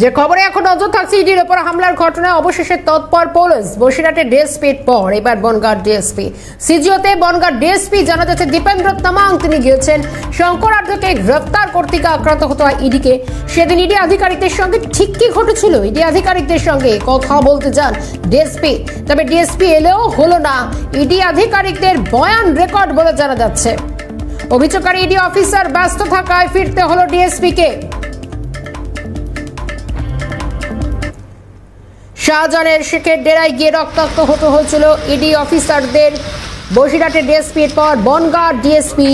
যে খবরে এখন নজর থাকছে ইডির ওপর হামলার ঘটনায়, অবশেষে তৎপর পুলিশ বসিরহাটে ডিএসপির পর, এবার বনগাঁ ডিএসপি। সিজিওতে বনগাঁ ডিএসপি জানা যাচ্ছে, দীপেন্দ্র তামাং তিনি গিয়েছেন। শঙ্করার্ধকে গ্রেফতার করতে আক্রান্ত হতে হয় ইডিকে। সেদিন ইডি আধিকারিকদের সঙ্গে, ঠিক কি ঘটেছিল? ইডি আধিকারিকদের সঙ্গে কথা বলতে যান ডিএসপি। তবে ডিএসপি এলেও হলো না। ইডি আধিকারিকদের বয়ান রেকর্ড বলে জানা যাচ্ছে। অভিযোগকারী ইডি অফিসার ব্যস্ত থাকায় ফিরতে হলো ডিএসপিকে। শাহজাহানের শেখের ডেরায় গিয়ে রক্তাক্ত হতে হয়েছিল ইডি অফিসারদের। বসিরহাটের ডিএসপির পর বনগাঁ ডিএসপি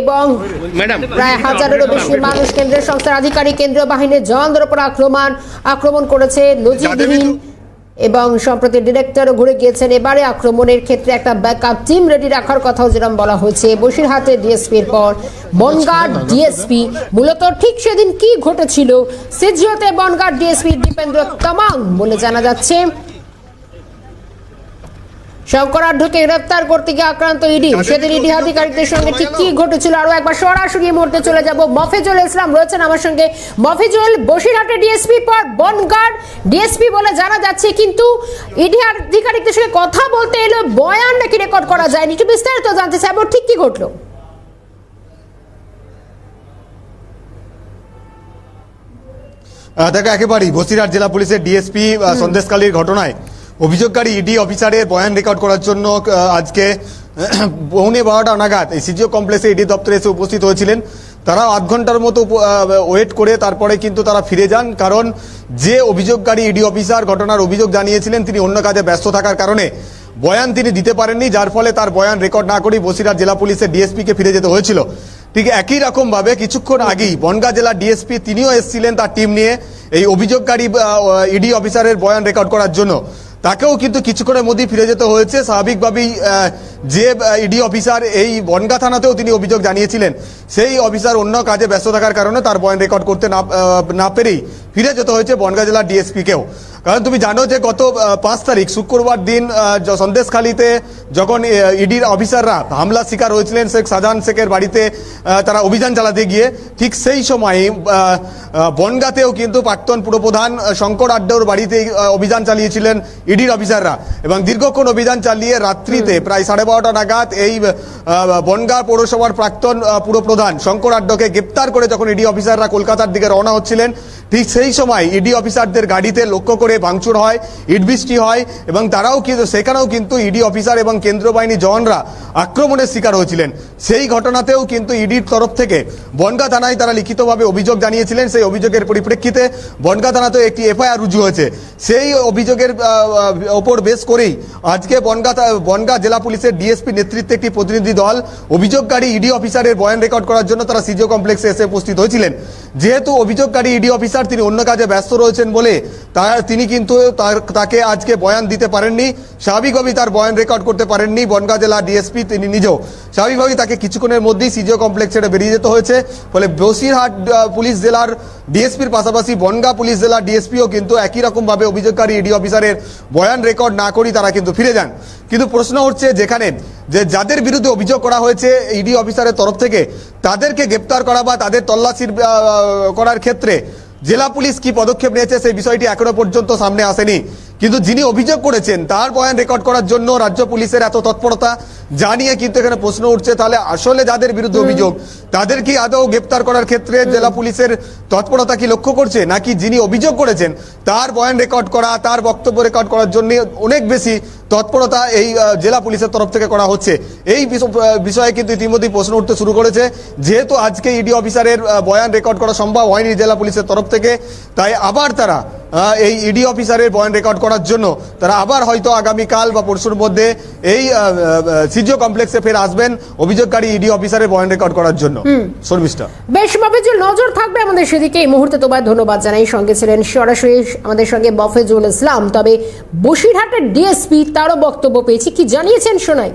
এবং ম্যাডাম প্রায় হাজারেরও বেশি মানুষ কেন্দ্রের সংস্থার আধিকারিক কেন্দ্রীয় বাহিনীর জওয়ানদের উপর আক্রমণ আক্রমণ করেছে নজিরবিহীন এবং সম্প্রতি ডিরেক্টরও ঘুরে গিয়েছেন এবারে আক্রমণের ক্ষেত্রে একটা ব্যাকআপ টিম রেডি রাখার কথাও যেরকম বলা হয়েছে। বসিরহাটে ডিএসপির পর বনগাঁ ডিএসপি মূলত ঠিক সেদিন কি ঘটেছিল? সিজিওতে বনগাঁ ডিএসপি দীপেন্দ্র তামাং বলে জানা যাচ্ছে। শঙ্করাঢ্যকে গ্রেফতার করতে গিয়ে আক্রান্ত ইডি। সেদিন ইডি আধিকারিকদের সঙ্গে ঠিক কি ঘটেছিল আরও একবার সরাসরি মুহূর্তে চলে যাব। মফিজুল ইসলাম রয়েছেন আমার সঙ্গে। মফিজুল বসিরহাটে ডিএসপি পর বনগাঁ ডিএসপি বলে জানা যাচ্ছে কিন্তু ইডি আধিকারিকদের সঙ্গে কথা বলতে এলো বয়ান নাকি রেকর্ড করা যায়নি। একটু বিস্তারিত জানতে চাইব ঠিক কি ঘটলো? দেখো একেবারেই বসিরহাট জেলা পুলিশের ডিএসপি সন্দেশকালীর ঘটনায় অভিযোগকারী ইডি অফিসারের বয়ান রেকর্ড করার জন্য আজকে, পৌনে বারোটা নাগাদ এই সিজিও কমপ্লেক্সে ইডি দপ্তরে এসে উপস্থিত হয়েছিলেন। তারা আধ ঘণ্টার মতো ওয়েট করে তারপরে কিন্তু তারা ফিরে যান। কারণ যে অভিযোগকারী ইডি অফিসার ঘটনার অভিযোগ জানিয়েছিলেন, তিনি অন্য কাজে ব্যস্ত থাকার কারণে বয়ান তিনি দিতে পারেননি, যার ফলে তার বয়ান রেকর্ড না করেই বসিরহাট জেলা পুলিশের ডিএসপিকে ফিরে যেতে হয়েছিল। ঠিক একই রকম ভাবে কিছুক্ষণ আগেই বনগাঁ জেলা ডিএসপি তিনিও এসেছিলেন তার টিম নিয়ে এই অভিযোগকারী ইডি অফিসারের বয়ান রেকর্ড করার জন্য। তাকেও কিন্তু কিছুক্ষণের মধ্যেই ফিরে যেতে হয়েছে। স্বাভাবিকভাবেই যে ইডি অফিসার এই বনগা থানাতেও তিনি অভিযোগ জানিয়েছিলেন। সেই অফিসার অন্য কাজে ব্যস্ত থাকার কারণে তার বয়ান রেকর্ড করতে না না পেরেই ফিরে যেতে হয়েছে বনগা জেলার ডিএসপিকেও। কারণ তুমি জানো যে গত পাঁচ তারিখ শুক্রবার দিন সন্দেশখালীতে যখন ইডির অফিসাররা হামলার শিকার হয়েছিলেন শেখ শাহজাহান শেখের বাড়িতে তারা অভিযান চালাতে গিয়ে ঠিক সেই সময় বনগাতেও কিন্তু প্রাক্তন পুরপ্রধান শঙ্কর আড্ডার বাড়িতে অভিযান চালিয়েছিলেন ইডির অফিসাররা। এবং দীর্ঘক্ষণ অভিযান চালিয়ে রাত্রিতে প্রায় সাড়ে বারোটা নাগাদ এই বনগাঁ পৌরসভার প্রাক্তন পুরপ্রধান শঙ্কর আড্ডকে গ্রেপ্তার করে যখন ইডি অফিসাররা কলকাতার দিকে রওনা হচ্ছিলেন ঠিক সেই সময় ইডি অফিসারদের গাড়িতে লক্ষ্য করে ভাঙচুর হয়, ইট বৃষ্টি হয় এবং তারাও কিন্তু সেখানেও কিন্তু ইডি অফিসার এবং কেন্দ্রীয় বাহিনী জওয়ানরা আক্রমণের শিকার হয়েছিলেন। সেই ঘটনাতেও কিন্তু ইডির তরফ থেকে বনগাঁ থানায় তারা লিখিতভাবে অভিযোগ জানিয়েছিলেন। সেই অভিযোগের পরিপ্রেক্ষিতে বনগাঁ থানাতেও একটি এফআইআর রুজু হয়েছে। সেই অভিযোগের ওপর বেশ করেই আজকে বনগাঁ বনগাঁ জেলা পুলিশের ডিএসপি নেতৃত্বে একটি প্রতিনিধি দল অভিযোগকারী ইডি অফিসারের বয়ান রেকর্ড করার জন্য তারা সিজিও কমপ্লেক্সে এসে উপস্থিত হয়েছিলেন। যেহেতু অভিযোগকারী ইডি অফিসার তিনি অন্য কাজে ব্যস্ত রয়েছেন বলে তার তিনি কিন্তু তার- তাকে আজকে বয়ান দিতে পারেননি। স্বাভাবিকভাবেই তার বয়ান রেকর্ড করতে পারেননি বনগাঁ জেলা ডিএসপি তিনি নিজেও। স্বাভাবিকভাবেই তাকে কিছুক্ষণের মধ্যেই সিজিও কমপ্লেক্স ছেড়ে বেরিয়ে যেতে হয়েছে। ফলে বসিরহাট পুলিশ জেলার ডিএসপির পাশাপাশি বনগাঁ পুলিশ জেলার ডিএসপিও কিন্তু একই রকমভাবে অভিযোগকারী ইডি অফিসারের বয়ান রেকর্ড না করেই তারা কিন্তু ফিরে যান। কিন্তু প্রশ্ন হচ্ছে যেখানে যে যাদের বিরুদ্ধে অভিযোগ করা হয়েছে ইডি অফিসারের তরফ থেকে, তাদেরকে গ্রেপ্তার করা বা তাদের তল্লাশির করার ক্ষেত্রে জেলা পুলিশ কি পদক্ষেপ নিয়েছে সেই বিষয়টি এখনও পর্যন্ত সামনে আসেনি। কিন্তু যিনি অভিযোগ করেছেন তার বয়ান রেকর্ড করার জন্য রাজ্য পুলিশের এত তৎপরতা জানিয়ে কিন্তু এখানে প্রশ্ন উঠছে। তাহলে আসলে যাদের বিরুদ্ধে অভিযোগ তাদের কি আদৌ গ্রেপ্তার করার ক্ষেত্রে জেলা পুলিশের তৎপরতা কি লক্ষ্য করছে? নাকি যিনি অভিযোগ করেছেন তার বয়ান রেকর্ড করা তার বক্তব্য রেকর্ড করার জন্য অনেক বেশি তৎপরতা এই জেলা পুলিশের তরফ থেকে করা হচ্ছে। এই বিষ- বিষয়ে কিন্তু ইতিমধ্যেই প্রশ্ন উঠতে শুরু করেছে। যেহেতু আজকে ইডি অফিসারের বয়ান রেকর্ড করা সম্ভব হয়নি জেলা পুলিশের তরফ থেকে তাই আবার তারা এই ইডি অফিসারের বয়ান রেকর্ড করার জন্য তারা আবার হয়তো আগামীকাল বা পরশুর মধ্যে এই সিজিও কমপ্লেক্সে ফের আসবেন অভিযোগকারী ইডি অফিসারের বয়ান রেকর্ড করার জন্য। শর্মিষ্ঠা বেশ ভাবে যে নজর থাকবে আমাদের সেদিকে। এই মুহূর্তে তোমায় ধন্যবাদ জানাই। সঙ্গে ছিলেন সরাসরি আমাদের সঙ্গে মফিজুল ইসলাম। তবে বসিরহাটের ডিএসপি তারও বক্তব্য পেয়েছি। কি জানিয়েছেন শোনাই?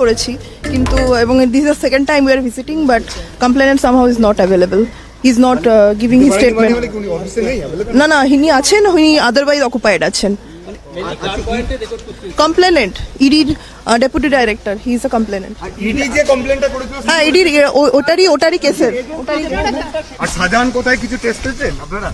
করেছি। কিন্তু এবং this the second time we are visiting but complainant somehow is not available is not giving his statement না না ইনি আছেন উনি আদারওয়াইজ অকুপাইড আছেন। কমপ্লেনেন্ট ইডির deputy director he is a complainant ED যে কমপ্লেনটা করেছিল হ্যাঁ ইডির ওটারই ওটারই কেসের ওটারই আর সাজান কোথায় কিছু টেস্ট হয়েছে আপনারা?